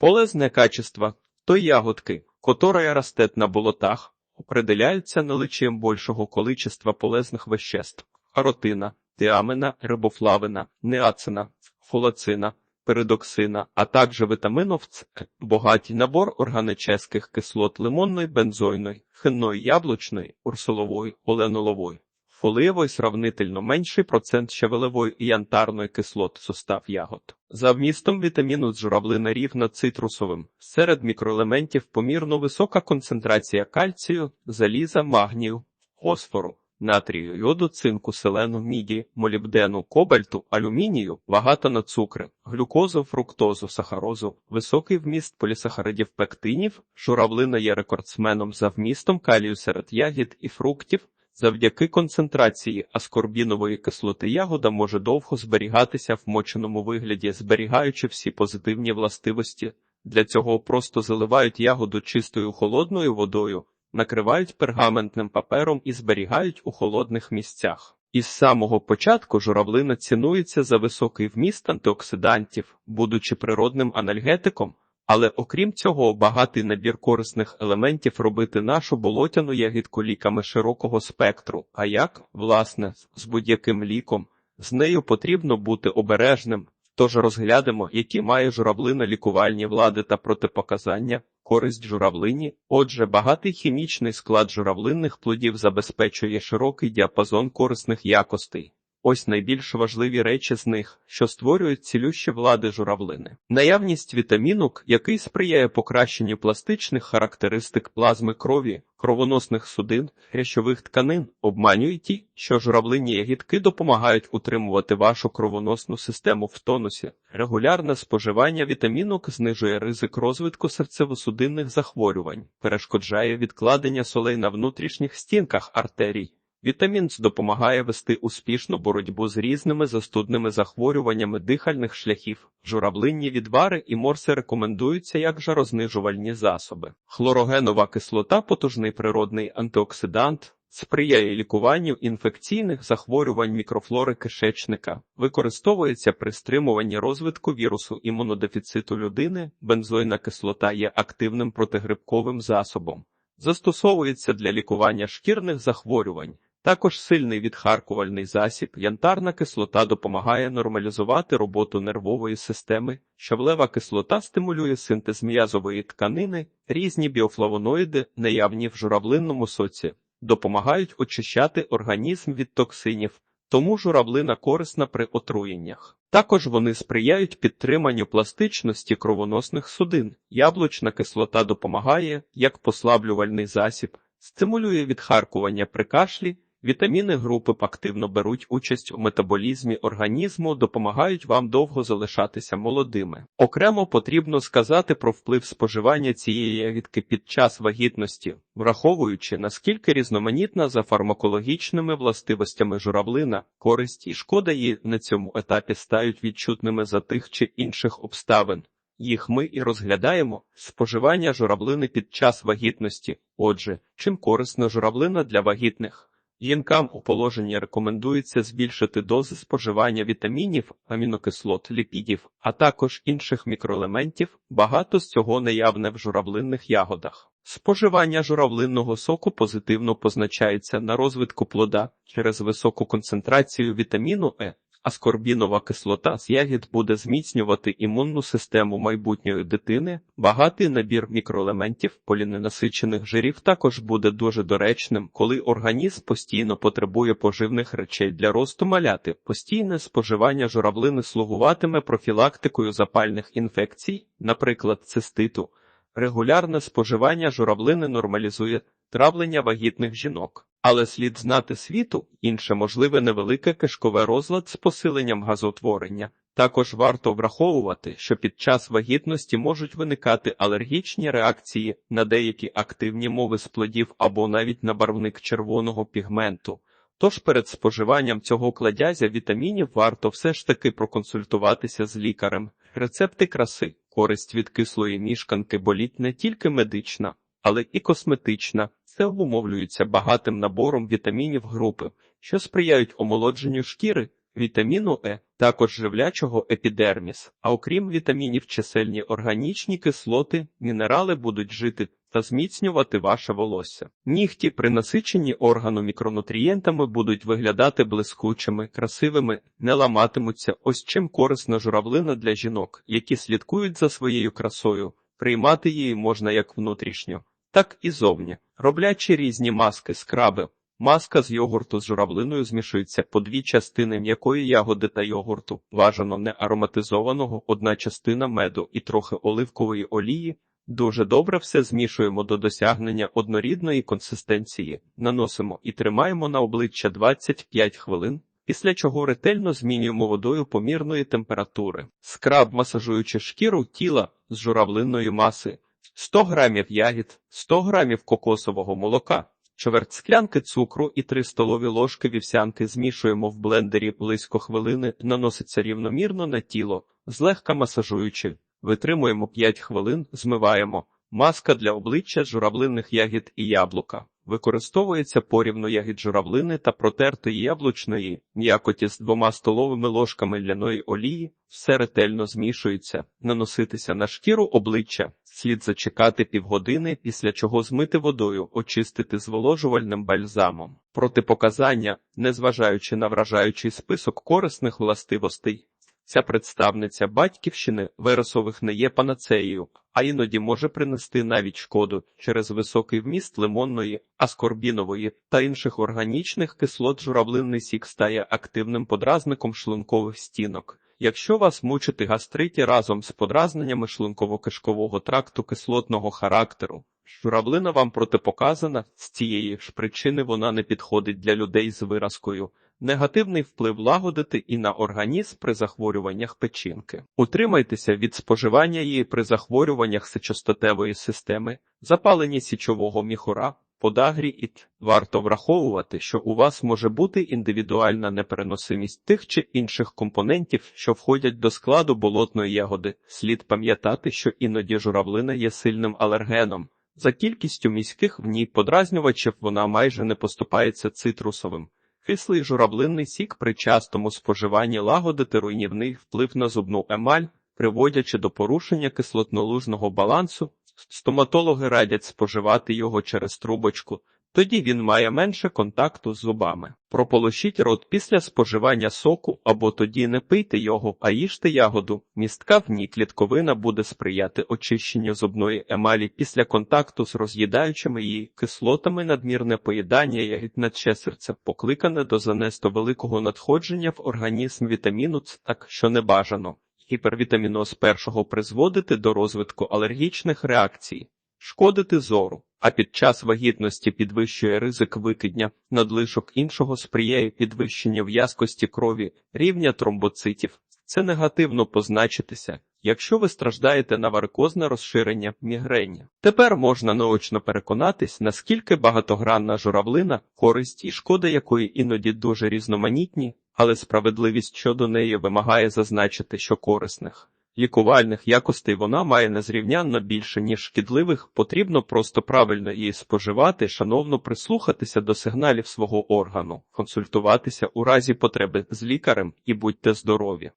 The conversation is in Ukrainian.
Полезне качество той ягодки, которая растет на болотах, определяется наличием большого количества полезных веществ – каротина, тиамина, рибофлавина, неацина, фолацина, передоксина, а також витаминов С, багатий набор органічних кислот лимонної, бензойної, хинної, яблучної, урсулової, оленолової. Фолієвої сравнительно менший процент щавелевої і янтарної кислот состав ягод. За вмістом вітаміну з журавлина рівна цитрусовим. Серед мікроелементів помірно висока концентрація кальцію, заліза, магнію, фосфору, натрію, йоду, цинку, селену, міді, молібдену, кобальту, алюмінію, багато на цукри, глюкозу, фруктозу, сахарозу, високий вміст полісахаридів пектинів. Журавлина є рекордсменом за вмістом калію серед ягід і фруктів. Завдяки концентрації аскорбінової кислоти ягода може довго зберігатися в моченому вигляді, зберігаючи всі позитивні властивості. Для цього просто заливають ягоду чистою холодною водою, накривають пергаментним папером і зберігають у холодних місцях. Із самого початку журавлина цінується за високий вміст антиоксидантів, будучи природним анальгетиком. Але окрім цього, багатий набір корисних елементів робити нашу болотяну ягідку ліками широкого спектру. А як, власне, з будь-яким ліком, з нею потрібно бути обережним. Тож розглянемо, які має журавлина лікувальні влади та протипоказання, користь журавлині. Отже, багатий хімічний склад журавлинних плодів забезпечує широкий діапазон корисних якостей. Ось найбільш важливі речі з них, що створюють цілющі влади журавлини. Наявність вітамінок, який сприяє покращенню пластичних характеристик плазми крові, кровоносних судин, хрящових тканин, обманює ті, що журавлині ягідки допомагають утримувати вашу кровоносну систему в тонусі. Регулярне споживання вітамінок знижує ризик розвитку серцево-судинних захворювань, перешкоджає відкладення солей на внутрішніх стінках артерій. Вітамін С допомагає вести успішну боротьбу з різними застудними захворюваннями дихальних шляхів. Журавлинні відвари і морси рекомендуються як жарознижувальні засоби. Хлорогенова кислота потужний природний антиоксидант. Сприяє лікуванню інфекційних захворювань мікрофлори кишечника, використовується при стримуванні розвитку вірусу імунодефіциту людини, бензойна кислота є активним протигрибковим засобом, застосовується для лікування шкірних захворювань. Також сильний відхаркувальний засіб, янтарна кислота допомагає нормалізувати роботу нервової системи, щавлева кислота стимулює синтез м'язової тканини, різні біофлавоноїди, наявні в журавлинному соці, допомагають очищати організм від токсинів, тому журавлина корисна при отруєннях. Також вони сприяють підтриманню пластичності кровоносних судин. Яблучна кислота допомагає як послаблювальний засіб, стимулює відхаркування при кашлі. Вітаміни групи активно беруть участь у метаболізмі організму, допомагають вам довго залишатися молодими. Окремо потрібно сказати про вплив споживання цієї ягідки під час вагітності, враховуючи наскільки різноманітна за фармакологічними властивостями журавлина, користь і шкода її на цьому етапі стають відчутними за тих чи інших обставин. Їх ми і розглядаємо споживання журавлини під час вагітності. Отже, чим корисна журавлина для вагітних? Жінкам у положенні рекомендується збільшити дози споживання вітамінів, амінокислот, ліпідів, а також інших мікроелементів. Багато з цього наявне в журавлинних ягодах. Споживання журавлинного соку позитивно позначається на розвитку плода через високу концентрацію вітаміну Е. Аскорбінова кислота з ягід буде зміцнювати імунну систему майбутньої дитини. Багатий набір мікроелементів поліненасичених жирів також буде дуже доречним, коли організм постійно потребує поживних речей для росту маляти. Постійне споживання журавлини слугуватиме профілактикою запальних інфекцій, наприклад, циститу. Регулярне споживання журавлини нормалізує травлення вагітних жінок. Але слід знати світу, інше можливе невелике кишкове розлад з посиленням газоутворення. Також варто враховувати, що під час вагітності можуть виникати алергічні реакції на деякі активні мови з плодів або навіть на барвник червоного пігменту. Тож перед споживанням цього кладязя вітамінів варто все ж таки проконсультуватися з лікарем. Рецепти краси, користь від кислої мішканки боліть не тільки медична, але і косметична. Це обумовлюється багатим набором вітамінів групи, що сприяють омолодженню шкіри, вітаміну Е, також живлячого епідерміс. А окрім вітамінів, чисельні органічні кислоти, мінерали будуть жити та зміцнювати ваше волосся. Нігті при насиченні органу мікронутрієнтами будуть виглядати блискучими, красивими, не ламатимуться. Ось чим корисна журавлина для жінок, які слідкують за своєю красою. Приймати її можна як внутрішньо, так і зовні. Роблячи різні маски, скраби, Маска з йогурту з журавлиною змішується по дві частини м'якої ягоди та йогурту, бажано не ароматизованого, одна частина меду і трохи оливкової олії. Дуже добре все змішуємо до досягнення однорідної консистенції, наносимо і тримаємо на обличчя 25 хвилин, після чого ретельно змінюємо водою помірної температури. Скраб, масажуючи шкіру тіла з журавлинної маси, 100 грамів ягід, 100 грамів кокосового молока. Чверть склянки цукру і 3 столові ложки вівсянки змішуємо в блендері близько хвилини, наноситься рівномірно на тіло, злегка масажуючи. Витримуємо 5 хвилин, змиваємо. Маска для обличчя журавлинних ягід і яблука. Використовується порівну ягід журавлини та протертої яблучної м'якоті з двома столовими ложками ляної олії, все ретельно змішується, наноситися на шкіру обличчя, слід зачекати півгодини, після чого змити водою, очистити зволожувальним бальзамом. Протипоказання, незважаючи на вражаючий список корисних властивостей, Ця представниця батьківщини виросових не є панацеєю, а іноді може принести навіть шкоду через високий вміст лимонної, аскорбінової та інших органічних кислот журавлинний сік стає активним подразником шлункових стінок. Якщо вас мучити гастриті разом з подразненнями шлунково-кишкового тракту кислотного характеру, журавлина вам протипоказана, з цієї ж причини вона не підходить для людей з виразкою. Негативний вплив лагодити і на організм при захворюваннях печінки. Утримайтеся від споживання її при захворюваннях сечостатевої системи, запаленні січового міхура, подагрі і т. Варто враховувати, що у вас може бути індивідуальна непереносимість тих чи інших компонентів, що входять до складу болотної ягоди. Слід пам'ятати, що іноді журавлина є сильним алергеном. За кількістю міських в ній подразнювачів вона майже не поступається цитрусовим. Кислий журавлинний сік при частому споживанні лагодити руйнівний вплив на зубну емаль, приводячи до порушення кислотнолужного балансу, стоматологи радять споживати його через трубочку, тоді він має менше контакту з зубами. Прополощіть рот після споживання соку або тоді не пийте його, а їжте ягоду. Містка в ній клітковина буде сприяти очищенню зубної емалі після контакту з роз'їдаючими її кислотами надмірне поїдання ягід серце покликане до занесто великого надходження в організм вітаміну Ц, так що не бажано. Гіпервітаміноз першого призводити до розвитку алергічних реакцій, шкодити зору а під час вагітності підвищує ризик викидня, надлишок іншого сприяє підвищенню в'язкості крові, рівня тромбоцитів. Це негативно позначитися, якщо ви страждаєте на варикозне розширення мігрені. Тепер можна наочно переконатись, наскільки багатогранна журавлина, користь і шкода якої іноді дуже різноманітні, але справедливість щодо неї вимагає зазначити, що корисних лікувальних якостей вона має незрівнянно більше, ніж шкідливих, потрібно просто правильно її споживати, шановно прислухатися до сигналів свого органу, консультуватися у разі потреби з лікарем і будьте здорові.